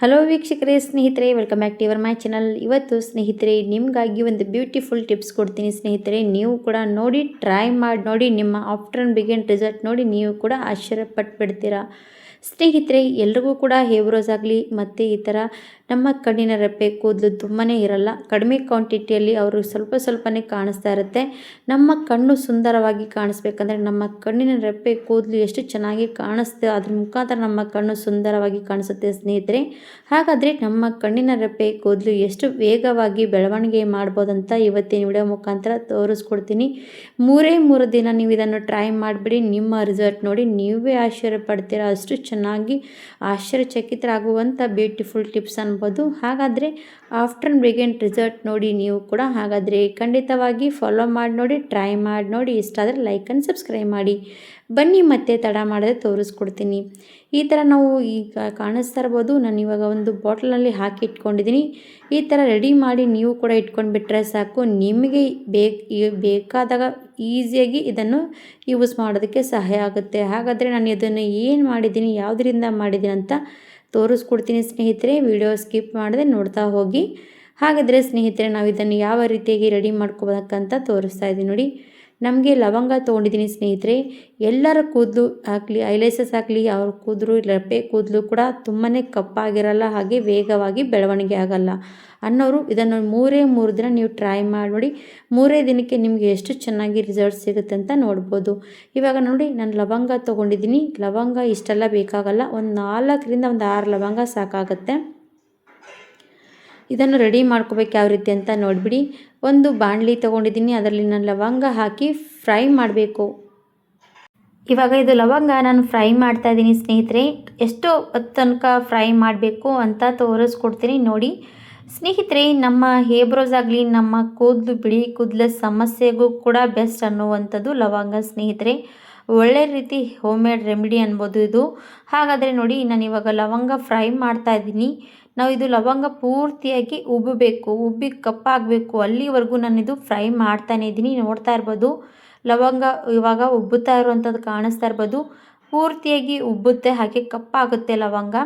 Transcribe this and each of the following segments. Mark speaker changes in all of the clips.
Speaker 1: Hello ವೀಕ್ಷಕರೇ, ಸ್ನೇಹಿತರೆ welcome back to your my channel ಇವತ್ತು ಸ್ನೇಹಿತರೆ, ನಿಮಗಾಗಿ ಒಂದು ಬ್ಯೂಟಿಫುಲ್ ಟಿಪ್ಸ್ ಕೊಡ್ತೀನಿ ಸ್ನೇಹಿತರೆ. ನೀವು ಕೂಡ ನೋಡಿ ಟ್ರೈ ಮಾಡಿ, ನೋಡಿ ನಿಮ್ಮ ಆಫ್ಟರ್ ಬಿಗಿನ್ ರಿಸಲ್ಟ್ ನೋಡಿ ನೀವು ಕೂಡ ಆಶ್ಚರ್ಯ ಪಟ್ಬಿಡ್ತೀರಾ ಸ್ನೇಹಿತರೆ, ಎಲ್ರಿಗೂ ಕೂಡ ಹೇವ್ರೋಸ್ ಆಗಲಿ. ಮತ್ತು ಈ ಥರ ನಮ್ಮ ಕಣ್ಣಿನ ರೆಪ್ಪೆ ಕೂದಲು ತುಂಬಾ ಇರಲ್ಲ. ಕಡಿಮೆ ಕ್ವಾಂಟಿಟಿಯಲ್ಲಿ ಅವರು ಸ್ವಲ್ಪ ಸ್ವಲ್ಪನೇ ಕಾಣಿಸ್ತಾ ಇರುತ್ತೆ. ನಮ್ಮ ಕಣ್ಣು ಸುಂದರವಾಗಿ ಕಾಣಿಸ್ಬೇಕಂದ್ರೆ ನಮ್ಮ ಕಣ್ಣಿನ ರೆಪ್ಪೆ ಕೂದಲು ಎಷ್ಟು ಚೆನ್ನಾಗಿ ಕಾಣಿಸ್ತೆ, ಅದ್ರ ಮುಖಾಂತರ ನಮ್ಮ ಕಣ್ಣು ಸುಂದರವಾಗಿ ಕಾಣಿಸುತ್ತೆ ಸ್ನೇಹಿತರೆ. ಹಾಗಾದರೆ ನಮ್ಮ ಕಣ್ಣಿನ ರೆಪ್ಪೆ ಕೂದಲು ಎಷ್ಟು ವೇಗವಾಗಿ ಬೆಳವಣಿಗೆ ಮಾಡ್ಬೋದಂತ ಇವತ್ತಿನ ವಿಡಿಯೋ ಮುಖಾಂತರ ತೋರಿಸ್ಕೊಡ್ತೀನಿ. ಮೂರೇ ಮೂರು ದಿನ ನೀವು ಇದನ್ನು ಟ್ರೈ ಮಾಡಿಬಿಡಿ. ನಿಮ್ಮ ರಿಸಲ್ಟ್ ನೋಡಿ ನೀವೇ ಆಶ್ಚರ್ಯ ಪಡ್ತೀರಾ ಅಷ್ಟು ಚೆನ್ನಾಗಿ ಆಶ್ಚರ್ಯಚಕಿತರಾಗುವಂಥ ಬ್ಯೂಟಿಫುಲ್ ಟಿಪ್ಸ್ ಅನ್ಬೋದು. ಹಾಗಾದರೆ ಆಫ್ಟರ್ ಬ್ರಿಗೆಂಟ್ ರಿಸಲ್ಟ್ ನೋಡಿ ನೀವು ಕೂಡ ಹಾಗಾದರೆ ಖಂಡಿತವಾಗಿ ಫಾಲೋ ಮಾಡಿ ನೋಡಿ ಟ್ರೈ ಮಾಡಿ ನೋಡಿ. ಇಷ್ಟ ಆದರೆ ಲೈಕ್ ಆ್ಯಂಡ್ ಸಬ್ಸ್ಕ್ರೈಬ್ ಮಾಡಿ. ಬನ್ನಿ ಮತ್ತೆ ತಡ ಮಾಡದೆ ತೋರಿಸ್ಕೊಡ್ತೀನಿ. ಈ ಥರ ನಾವು ಈಗ ಕಾಣಿಸ್ತಾ ಇರ್ಬೋದು. ನಾನು ಇವಾಗ ಒಂದು ಬಾಟ್ಲಲ್ಲಿ ಹಾಕಿ ಇಟ್ಕೊಂಡಿದ್ದೀನಿ. ಈ ಥರ ರೆಡಿ ಮಾಡಿ ನೀವು ಕೂಡ ಇಟ್ಕೊಂಡು ಬಿಟ್ಟರೆ ಸಾಕು. ನಿಮಗೆ ಬೇಕು ಬೇಕಾದಾಗ ಈಸಿಯಾಗಿ ಇದನ್ನು ಯೂಸ್ ಮಾಡೋದಕ್ಕೆ ಸಹಾಯ ಆಗುತ್ತೆ. ಹಾಗಾದರೆ ನಾನು ಇದನ್ನು ಏನು ಮಾಡಿದ್ದೀನಿ, ಯಾವುದರಿಂದ ಮಾಡಿದ್ದೀನಿ ಅಂತ ತೋರಿಸ್ಕೊಡ್ತೀನಿ ಸ್ನೇಹಿತರೆ. ವಿಡಿಯೋ ಸ್ಕಿಪ್ ಮಾಡದೆ ನೋಡ್ತಾ ಹೋಗಿ. ಹಾಗಾದರೆ ಸ್ನೇಹಿತರೆ, ನಾವು ಇದನ್ನು ಯಾವ ರೀತಿಯಾಗಿ ರೆಡಿ ಮಾಡ್ಕೋಬೇಕಂತ ತೋರಿಸ್ತಾ ಇದ್ದೀನಿ ನೋಡಿ. ನಮಗೆ ಲವಂಗ ತೊಗೊಂಡಿದ್ದೀನಿ ಸ್ನೇಹಿತರೆ. ಎಲ್ಲರ ಕೂದಲು ಆಗಲಿ ಐಲೈಸಸ್ ಆಗಲಿ ಅವ್ರ ಕೂದಲು ರೆಪ್ಪೆ ಕೂದಲು ಕೂಡ ತುಂಬಾ ಕಪ್ಪಾಗಿರಲ್ಲ, ಹಾಗೆ ವೇಗವಾಗಿ ಬೆಳವಣಿಗೆ ಆಗಲ್ಲ. ಅನ್ನೋರು ಇದನ್ನು ಮೂರೇ ಮೂರು ದಿನ ನೀವು ಟ್ರೈ ಮಾಡಿ ನೋಡಿ, ಮೂರೇ ದಿನಕ್ಕೆ ನಿಮಗೆ ಎಷ್ಟು ಚೆನ್ನಾಗಿ ರಿಸಲ್ಟ್ ಸಿಗುತ್ತೆ ಅಂತ ನೋಡ್ಬೋದು. ಇವಾಗ ನೋಡಿ, ನಾನು ಲವಂಗ ತೊಗೊಂಡಿದ್ದೀನಿ. ಲವಂಗ ಇಷ್ಟೆಲ್ಲ ಬೇಕಾಗಲ್ಲ, ಒಂದು ನಾಲ್ಕರಿಂದ ಒಂದು ಆರು ಲವಂಗ ಸಾಕಾಗುತ್ತೆ. ಇದನ್ನು ರೆಡಿ ಮಾಡ್ಕೋಬೇಕು ಯಾವ ರೀತಿ ಅಂತ ನೋಡಿಬಿಡಿ. ಒಂದು ಬಾಣಲಿ ತೊಗೊಂಡಿದ್ದೀನಿ, ಅದರಲ್ಲಿ ನಾನು ಲವಂಗ ಹಾಕಿ ಫ್ರೈ ಮಾಡಬೇಕು. ಇವಾಗ ಇದು ಲವಂಗ ನಾನು ಫ್ರೈ ಮಾಡ್ತಾ ಇದ್ದೀನಿ ಸ್ನೇಹಿತರೆ. ಎಷ್ಟು ತನಕ ಫ್ರೈ ಮಾಡಬೇಕು ಅಂತ ತೋರಿಸ್ಕೊಡ್ತೀನಿ ನೋಡಿ. ಸ್ನೇಹಿತರೆ, ನಮ್ಮ ಹೇಬ್ರೋಸ್ ಆಗಲಿ, ನಮ್ಮ ಕೂದಲು ಬಿಳಿ, ಕೂದಲ ಸಮಸ್ಯೆಗೂ ಕೂಡ ಬೆಸ್ಟ್ ಅನ್ನುವಂಥದ್ದು ಲವಂಗ ಸ್ನೇಹಿತರೆ. ಒಳ್ಳೆ ರೀತಿ ಹೋಮ್ ಮೇಡ್ ರೆಮಿಡಿ ಅನ್ಬೋದು ಇದು. ಹಾಗಾದರೆ ನೋಡಿ ನಾನು ಇವಾಗ ಲವಂಗ ಫ್ರೈ ಮಾಡ್ತಾ ಇದ್ದೀನಿ. ನಾವು ಇದು ಲವಂಗ ಪೂರ್ತಿಯಾಗಿ ಉಬ್ಬಬೇಕು ಉಬ್ಬಿ ಕಪ್ಪಾಗಬೇಕು. ಅಲ್ಲಿವರೆಗೂ ನಾನು ಇದು ಫ್ರೈ ಮಾಡ್ತಾನೆ ಇದ್ದೀನಿ. ನೋಡ್ತಾ ಇರ್ಬೋದು, ಲವಂಗ ಇವಾಗ ಉಬ್ಬುತ್ತಾ ಇರುವಂಥದ್ದು ಕಾಣಿಸ್ತಾ ಇರ್ಬೋದು. ಪೂರ್ತಿಯಾಗಿ ಉಬ್ಬುತ್ತೆ, ಹಾಗೆ ಕಪ್ಪಾಗುತ್ತೆ ಲವಂಗ.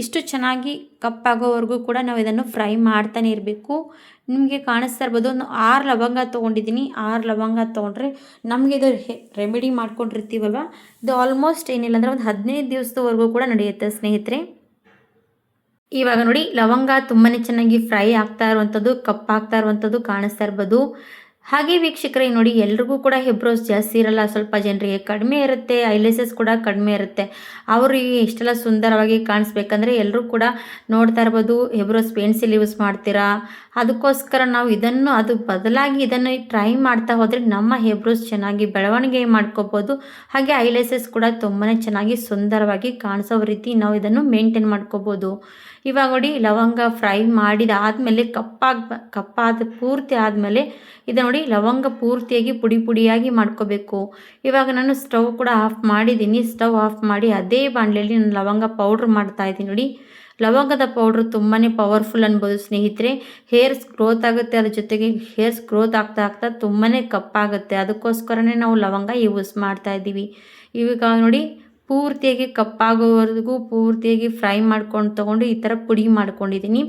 Speaker 1: ಇಷ್ಟು ಚೆನ್ನಾಗಿ ಕಪ್ಪಾಗೋವರೆಗೂ ಕೂಡ ನಾವು ಇದನ್ನು ಫ್ರೈ ಮಾಡ್ತಾನೆ ಇರಬೇಕು. ನಿಮಗೆ ಕಾಣಿಸ್ತಾ ಇರ್ಬೋದು, ಒಂದು ಆರು ಲವಂಗ ತೊಗೊಂಡಿದ್ದೀನಿ. ಆರು ಲವಂಗ ತೊಗೊಂಡ್ರೆ ನಮಗೆ ಇದು ರೆಮಿಡಿ ಮಾಡ್ಕೊಂಡಿರ್ತೀವಲ್ವ? ಇದು ಆಲ್ಮೋಸ್ಟ್ ಏನಿಲ್ಲ ಅಂದರೆ ಒಂದು ಹದಿನೈದು ದಿವಸದವರೆಗೂ ಕೂಡ ನಡೆಯುತ್ತೆ ಸ್ನೇಹಿತರೆ. ಇವಾಗ ನೋಡಿ, ಲವಂಗ ತುಂಬಾ ಚೆನ್ನಾಗಿ ಫ್ರೈ ಆಗ್ತಾ ಇರುವಂಥದ್ದು ಕಪ್ಪಾಗ್ತಾ ಇರುವಂಥದ್ದು ಕಾಣಿಸ್ತಾ ಇರ್ಬೋದು. ಹಾಗೆ ವೀಕ್ಷಕರೇ, ನೋಡಿ, ಎಲ್ರಿಗೂ ಕೂಡ ಹೆಬ್ರೋಸ್ ಜಾಸ್ತಿ ಇರಲ್ಲ, ಸ್ವಲ್ಪ ಜನರಿಗೆ ಕಡಿಮೆ ಇರುತ್ತೆ, ಐಲೆಸಸ್ ಕೂಡ ಕಡಿಮೆ ಇರುತ್ತೆ. ಅವರಿಗೆ ಎಷ್ಟೆಲ್ಲ ಸುಂದರವಾಗಿ ಕಾಣಿಸ್ಬೇಕಂದ್ರೆ ಎಲ್ಲರೂ ಕೂಡ ನೋಡ್ತಾ ಇರ್ಬೋದು, ಹೆಬ್ರೋಸ್ ಪೆನ್ಸಿಲ್ ಯೂಸ್ ಮಾಡ್ತೀರಾ? ಅದಕ್ಕೋಸ್ಕರ ನಾವು ಇದನ್ನು, ಅದು ಬದಲಾಗಿ ಇದನ್ನು ಟ್ರೈ ಮಾಡ್ತಾ ಹೋದರೆ ನಮ್ಮ ಹೆಬ್ರೋಸ್ ಚೆನ್ನಾಗಿ ಬೆಳವಣಿಗೆ ಮಾಡ್ಕೋಬೋದು. ಹಾಗೆ ಐಲೆಸಸ್ ಕೂಡ ತುಂಬಾ ಚೆನ್ನಾಗಿ ಸುಂದರವಾಗಿ ಕಾಣಿಸೋ ರೀತಿ ನಾವು ಇದನ್ನು ಮೇಂಟೈನ್ ಮಾಡ್ಕೋಬೋದು. ಇವಾಗ ನೋಡಿ ಲವಂಗ ಫ್ರೈ ಮಾಡಿದ ಆದಮೇಲೆ ಕಪ್ಪಾಗ ಕಪ್ಪಾದ ಪೂರ್ತಿ ಆದಮೇಲೆ ಇದು ನೋಡಿ ಲವಂಗ ಪೂರ್ತಿಯಾಗಿ ಪುಡಿ ಪುಡಿಯಾಗಿ ಮಾಡ್ಕೋಬೇಕು. ಇವಾಗ ನಾನು ಸ್ಟವ್ ಕೂಡ ಆಫ್ ಮಾಡಿದ್ದೀನಿ. ಸ್ಟವ್ ಆಫ್ ಮಾಡಿ ಅದೇ ಬಾಣಲೆಯಲ್ಲಿ ನಾನು ಲವಂಗ ಪೌಡ್ರ್ ಮಾಡ್ತಾ ಇದ್ದೀನಿ ನೋಡಿ. ಲವಂಗದ ಪೌಡ್ರ್ ತುಂಬಾ ಪವರ್ಫುಲ್ ಅನ್ಬೋದು ಸ್ನೇಹಿತರೆ. ಹೇರ್ಸ್ ಗ್ರೋತ್ ಆಗುತ್ತೆ, ಅದ್ರ ಜೊತೆಗೆ ಹೇರ್ಸ್ ಗ್ರೋತ್ ಆಗ್ತಾ ಆಗ್ತಾ ತುಂಬಾ ಕಪ್ಪಾಗುತ್ತೆ. ಅದಕ್ಕೋಸ್ಕರನೇ ನಾವು ಲವಂಗ ಯೂಸ್ ಮಾಡ್ತಾ ಇದ್ದೀವಿ. ಇವಾಗ ನೋಡಿ ಪೂರ್ತಿಯಾಗಿ ಕಪ್ಪಾಗೋವರೆಗೂ ಪೂರ್ತಿಯಾಗಿ ಫ್ರೈ ಮಾಡ್ಕೊಂಡು ತೊಗೊಂಡು ಈ ಥರ ಪುಡಿ ಮಾಡ್ಕೊಂಡಿದ್ದೀನಿ.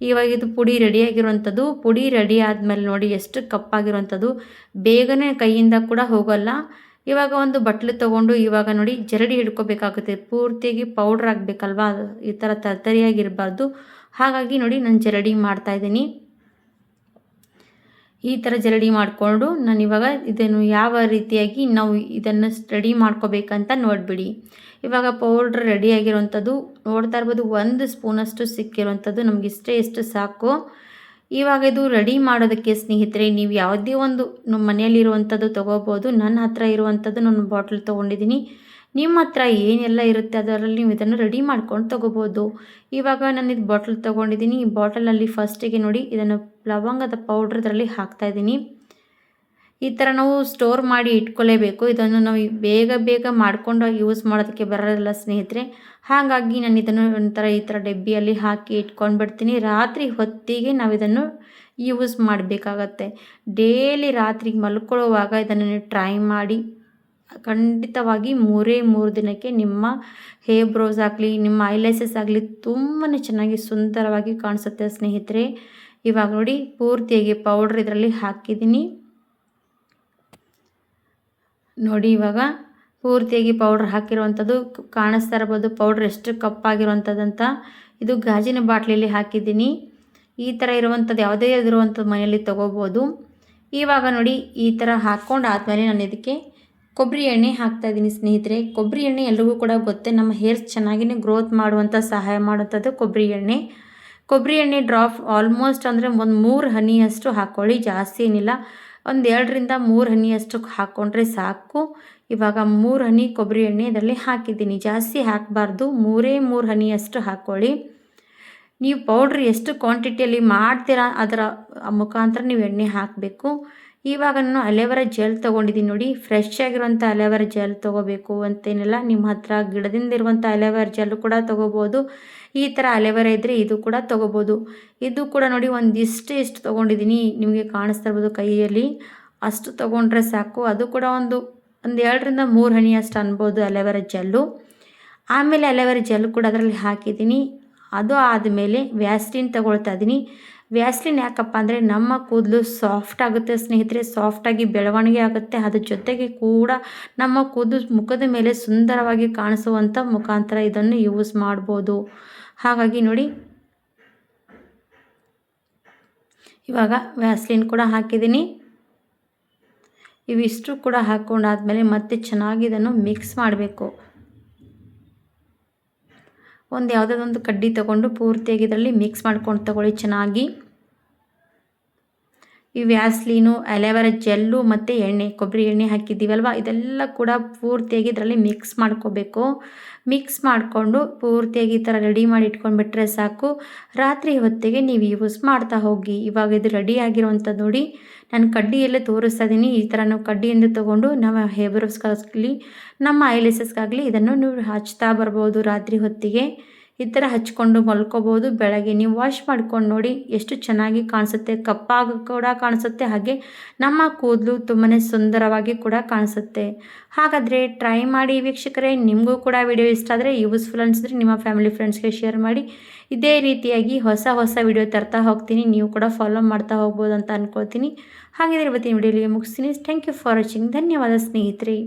Speaker 1: ಇವಾಗ ಇದು ಪುಡಿ ರೆಡಿಯಾಗಿರುವಂಥದ್ದು ಪುಡಿ ರೆಡಿ ಆದಮೇಲೆ ನೋಡಿ ಎಷ್ಟು ಕಪ್ಪಾಗಿರುವಂಥದ್ದು. ಬೇಗನೆ ಕೈಯಿಂದ ಕೂಡ ಹೋಗಲ್ಲ. ಇವಾಗ ಒಂದು ಬಟ್ಲು ತೊಗೊಂಡು ಇವಾಗ ನೋಡಿ ಜರಡಿ ಹಿಡ್ಕೋಬೇಕಾಗುತ್ತೆ. ಪೂರ್ತಿಯಾಗಿ ಪೌಡ್ರ್ ಆಗಬೇಕಲ್ವಾ ಈ ಥರ ತರ್ತರಿಯಾಗಿರಬಾರ್ದು. ಹಾಗಾಗಿ ನೋಡಿ ನಾನು ಜರಡಿ ಮಾಡ್ತಾಯಿದ್ದೀನಿ ಈ ಥರ ಜರಡಿ ಮಾಡಿಕೊಂಡು ನಾನು ಇವಾಗ ಇದನ್ನು ಯಾವ ರೀತಿಯಾಗಿ ನಾವು ಇದನ್ನು ರೆಡಿ ಮಾಡ್ಕೋಬೇಕಂತ ನೋಡಿಬಿಡಿ. ಇವಾಗ ಪೌಡ್ರ್ ರೆಡಿಯಾಗಿರೋವಂಥದ್ದು ನೋಡ್ತಾ ಇರ್ಬೋದು ಒಂದು ಸ್ಪೂನಷ್ಟು ಸಿಕ್ಕಿರುವಂಥದ್ದು ನಮ್ಗೆ ಇಷ್ಟೇ ಎಷ್ಟು ಸಾಕು. ಇವಾಗ ಇದು ರೆಡಿ ಮಾಡೋದಕ್ಕೆ ಸ್ನೇಹಿತರೆ ನೀವು ಯಾವುದೇ ಒಂದು ನಮ್ಮ ಮನೆಯಲ್ಲಿರುವಂಥದ್ದು ತೊಗೋಬೋದು. ನನ್ನ ಹತ್ರ ಇರುವಂಥದ್ದು ನಾನು ಬಾಟ್ಲ್ ತೊಗೊಂಡಿದ್ದೀನಿ. ನಿಮ್ಮ ಹತ್ರ ಏನೆಲ್ಲ ಇರುತ್ತೆ ಅದರಲ್ಲಿ ನೀವು ಇದನ್ನು ರೆಡಿ ಮಾಡ್ಕೊಂಡು ತೊಗೋಬೋದು. ಇವಾಗ ನಾನು ಇದು ಬಾಟಲ್ ತೊಗೊಂಡಿದ್ದೀನಿ ಈ ಬಾಟಲಲ್ಲಿ ಫಸ್ಟಿಗೆ ನೋಡಿ ಇದನ್ನು ಲವಂಗದ ಪೌಡ್ರ್ ಇದರಲ್ಲಿ ಹಾಕ್ತಾಯಿದ್ದೀನಿ ಈ ಥರ ನಾವು ಸ್ಟೋರ್ ಮಾಡಿ ಇಟ್ಕೊಳ್ಳೇಬೇಕು ಇದನ್ನು ನಾವು ಬೇಗ ಬೇಗ ಮಾಡಿಕೊಂಡು ಯೂಸ್ ಮಾಡೋದಕ್ಕೆ ಬರೋದಿಲ್ಲ ಸ್ನೇಹಿತರೆ. ಹಾಗಾಗಿ ನಾನು ಇದನ್ನು ಒಂಥರ ಈ ಥರ ಡಬ್ಬಿಯಲ್ಲಿ ಹಾಕಿ ಇಟ್ಕೊಂಡು ಬಿಡ್ತೀನಿ ರಾತ್ರಿ ಹೊತ್ತಿಗೆ ನಾವು ಇದನ್ನು ಯೂಸ್ ಮಾಡಬೇಕಾಗತ್ತೆ. ಡೇಲಿ ರಾತ್ರಿ ಮಲ್ಕೊಳ್ಳುವಾಗ ಇದನ್ನು ಟ್ರೈ ಮಾಡಿ ಖಂಡಿತವಾಗಿ ಮೂರೇ ಮೂರು ದಿನಕ್ಕೆ ನಿಮ್ಮ ಹೇರ್ ಬ್ರೋಸ್ ಆಗಲಿ, ನಿಮ್ಮ ಐಲೈಸಸ್ ಆಗಲಿ ತುಂಬಾ ಚೆನ್ನಾಗಿ ಸುಂದರವಾಗಿ ಕಾಣಿಸುತ್ತೆ ಸ್ನೇಹಿತರೆ. ಇವಾಗ ನೋಡಿ, ಪೂರ್ತಿಯಾಗಿ ಪೌಡ್ರ್ ಇದರಲ್ಲಿ ಹಾಕಿದ್ದೀನಿ. ನೋಡಿ ಇವಾಗ ಪೂರ್ತಿಯಾಗಿ ಪೌಡ್ರ್ ಹಾಕಿರುವಂಥದ್ದು ಕಾಣಿಸ್ತಾ ಇರ್ಬೋದು. ಪೌಡ್ರ್ ಎಷ್ಟು ಕಪ್ಪಾಗಿರುವಂಥದ್ದಂತ ಇದು ಗಾಜಿನ ಬಾಟ್ಲಿಯಲ್ಲಿ ಹಾಕಿದ್ದೀನಿ. ಈ ಥರ ಇರುವಂಥದ್ದು, ಯಾವುದೇ ಇರುವಂಥದ್ದು ಮನೆಯಲ್ಲಿ ತೊಗೋಬೋದು. ಇವಾಗ ನೋಡಿ, ಈ ಥರ ಹಾಕ್ಕೊಂಡು ಆದಮೇಲೆ ನಾನು ಇದಕ್ಕೆ ಕೊಬ್ಬರಿ ಎಣ್ಣೆ ಹಾಕ್ತಾ ಇದ್ದೀನಿ ಸ್ನೇಹಿತರೆ. ಕೊಬ್ಬರಿ ಎಣ್ಣೆ ಎಲ್ರಿಗೂ ಕೂಡ ಗೊತ್ತೇ, ನಮ್ಮ ಹೇರ್ಸ್ ಚೆನ್ನಾಗಿಯೇ ಗ್ರೋತ್ ಮಾಡುವಂಥ ಸಹಾಯ ಮಾಡುವಂಥದ್ದು ಕೊಬ್ಬರಿ ಎಣ್ಣೆ. ಕೊಬ್ಬರಿ ಎಣ್ಣೆ ಡ್ರಾಪ್ ಆಲ್ಮೋಸ್ಟ್ ಅಂದರೆ ಒಂದು ಮೂರು ಹನಿಯಷ್ಟು ಹಾಕ್ಕೊಳ್ಳಿ ಜಾಸ್ತಿ ಏನಿಲ್ಲ. ಒಂದು ಎರಡರಿಂದ ಮೂರು ಹನಿಯಷ್ಟು ಹಾಕ್ಕೊಂಡ್ರೆ ಸಾಕು. ಇವಾಗ ಮೂರು ಹನಿ ಕೊಬ್ಬರಿ ಎಣ್ಣೆ ಇದರಲ್ಲಿ ಹಾಕಿದ್ದೀನಿ. ಜಾಸ್ತಿ ಹಾಕಬಾರ್ದು, ಮೂರೇ ಮೂರು ಹನಿಯಷ್ಟು ಹಾಕ್ಕೊಳ್ಳಿ ನೀವು ಪೌಡ್ರ್ ಎಷ್ಟು ಕ್ವಾಂಟಿಟಿಯಲ್ಲಿ ಮಾಡ್ತೀರಾ ಅದರ ಮುಖಾಂತರ ನೀವು ಎಣ್ಣೆ ಹಾಕಬೇಕು. ಇವಾಗ ನಾನು ಅಲೆವರ ಜೆಲ್ ತೊಗೊಂಡಿದ್ದೀನಿ ನೋಡಿ ಫ್ರೆಶ್ ಆಗಿರುವಂಥ ಅಲೆವರ ಜೆಲ್ ತೊಗೋಬೇಕು ಅಂತೇನಿಲ್ಲ ನಿಮ್ಮ ಹತ್ರ, ಗಿಡದಿಂದ ಇರುವಂಥ ಅಲೆವರ ಜೆಲ್ ಕೂಡ ತೊಗೋಬೋದು, ಈ ಥರ ಅಲೆವರ ಇದ್ದರೆ ಇದು ಕೂಡ ತೊಗೋಬೋದು. ಇದು ಕೂಡ ನೋಡಿ ಒಂದಿಷ್ಟು ಇಷ್ಟು ತೊಗೊಂಡಿದ್ದೀನಿ, ನಿಮಗೆ ಕಾಣಿಸ್ತಾ ಇರ್ಬೋದು ಕೈಯಲ್ಲಿ. ಅಷ್ಟು ತೊಗೊಂಡ್ರೆ ಸಾಕು, ಅದು ಕೂಡ ಒಂದು ಒಂದು ಎರಡರಿಂದ ಮೂರು ಹನಿ ಅಷ್ಟು ಅನ್ಬೋದು ಅಲೆವರ ಜೆಲ್ಲು. ಆಮೇಲೆ ಅಲೆವರ ಜೆಲ್ ಕೂಡ ಅದರಲ್ಲಿ ಹಾಕಿದ್ದೀನಿ. ಅದು ಆದಮೇಲೆ ವ್ಯಾಸ್ಲಿನ್ ತಗೊಳ್ತಾ ಇದ್ದೀನಿ. ವ್ಯಾಸ್ಲಿನ್ ಯಾಕಪ್ಪ ಅಂದರೆ ನಮ್ಮ ಕೂದಲು ಸಾಫ್ಟ್ ಆಗುತ್ತೆ ಸ್ನೇಹಿತರೆ ಸಾಫ್ಟಾಗಿ ಬೆಳವಣಿಗೆ ಆಗುತ್ತೆ. ಅದ್ರ ಜೊತೆಗೆ ಕೂಡ ನಮ್ಮ ಕೂದಲು ಮುಖದ ಮೇಲೆ ಸುಂದರವಾಗಿ ಕಾಣಿಸುವಂಥ ಮುಖಾಂತರ ಇದನ್ನು ಯೂಸ್ ಮಾಡ್ಬೋದು. ಹಾಗಾಗಿ ನೋಡಿ, ಇವಾಗ ವ್ಯಾಸ್ಲಿನ್ ಕೂಡ ಹಾಕಿದ್ದೀನಿ. ಇವಿಷ್ಟು ಕೂಡ ಹಾಕ್ಕೊಂಡಾದ್ಮೇಲೆ ಮತ್ತೆ ಚೆನ್ನಾಗಿ ಇದನ್ನು ಮಿಕ್ಸ್ ಮಾಡಬೇಕು. ಒಂದು ಯಾವುದಾದೊಂದು ಕಡ್ಡಿ ತಗೊಂಡು ಪೂರ್ತಿಯಾಗಿ ಇದರಲ್ಲಿ ಮಿಕ್ಸ್ ಮಾಡ್ಕೊಂಡು ತಗೊಳ್ಳಿ ಚೆನ್ನಾಗಿ. ಈ ವ್ಯಾಸ್ಲೀನು ಅಲೆವರ ಜೆಲ್ಲು ಮತ್ತು ಎಣ್ಣೆ, ಕೊಬ್ಬರಿ ಎಣ್ಣೆ ಹಾಕಿದ್ದೀವಲ್ವ? ಇದೆಲ್ಲ ಕೂಡ ಪೂರ್ತಿಯಾಗಿ ಇದರಲ್ಲಿ ಮಿಕ್ಸ್ ಮಾಡ್ಕೋಬೇಕು. ಮಿಕ್ಸ್ ಮಾಡಿಕೊಂಡು ಪೂರ್ತಿಯಾಗಿ ಈ ಥರ ರೆಡಿ ಮಾಡಿ ಇಟ್ಕೊಂಡ್ಬಿಟ್ರೆ ಸಾಕು. ರಾತ್ರಿ ಹೊತ್ತಿಗೆ ನೀವು ಯೂಸ್ ಮಾಡ್ತಾ ಹೋಗಿ. ಇವಾಗ ಇದು ರೆಡಿ ಆಗಿರುವಂಥದ್ದು ನೋಡಿ. ನಾನು ಕಡ್ಡಿಯಲ್ಲೇ ತೋರಿಸ್ತಾ ಇದ್ದೀನಿ ಈ ಥರ ನಾವು ಕಡ್ಡಿಯಿಂದ ತೊಗೊಂಡು ನಮ್ಮ ಹೇಬರ್ಸ್ಗಾಗಲಿ, ನಮ್ಮ ಐಲೆಸಸ್ಗಾಗಲಿ ಇದನ್ನು ನೀವು ಹಚ್ತಾ ಬರ್ಬೋದು ರಾತ್ರಿ ಹೊತ್ತಿಗೆ. ಈ ಥರ ಹಚ್ಕೊಂಡು ಮಲ್ಕೋಬೋದು ಬೆಳಗ್ಗೆ. ನೀವು ವಾಶ್ ಮಾಡ್ಕೊಂಡು ನೋಡಿ ಎಷ್ಟು ಚೆನ್ನಾಗಿ ಕಾಣಿಸುತ್ತೆ. ಕಪ್ಪಾಗಿ ಕೂಡ ಕಾಣಿಸುತ್ತೆ. ಹಾಗೆ ನಮ್ಮ ಕೂದಲು ತುಂಬಾ ಸುಂದರವಾಗಿ ಕೂಡ ಕಾಣಿಸುತ್ತೆ. ಹಾಗಾದರೆ ಟ್ರೈ ಮಾಡಿ ವೀಕ್ಷಕರೇ, ನಿಮಗೂ ಕೂಡ ವಿಡಿಯೋ ಇಷ್ಟ ಆದರೆ ಯೂಸ್ಫುಲ್ ಅನಿಸಿದ್ರೆ ನಿಮ್ಮ ಫ್ಯಾಮಿಲಿ ಫ್ರೆಂಡ್ಸ್ಗೆ ಶೇರ್ ಮಾಡಿ. ಇದೇ ರೀತಿಯಾಗಿ ಹೊಸ ಹೊಸ ವಿಡಿಯೋ ತರ್ತಾ ಹೋಗ್ತೀನಿ. ನೀವು ಕೂಡ ಫಾಲೋ ಮಾಡ್ತಾ ಹೋಗ್ಬೋದು ಅಂತ ಅಂದ್ಕೊಳ್ತೀನಿ ಹಾಗಿದ್ರೆ ಇವತ್ತಿನ ವಿಡಿಯೋಲಿಗೆ ಮುಗಿಸ್ತೀನಿ. ಥ್ಯಾಂಕ್ ಯು ಫಾರ್ ವಾಚಿಂಗ್ ಧನ್ಯವಾದ ಸ್ನೇಹಿತರೆ.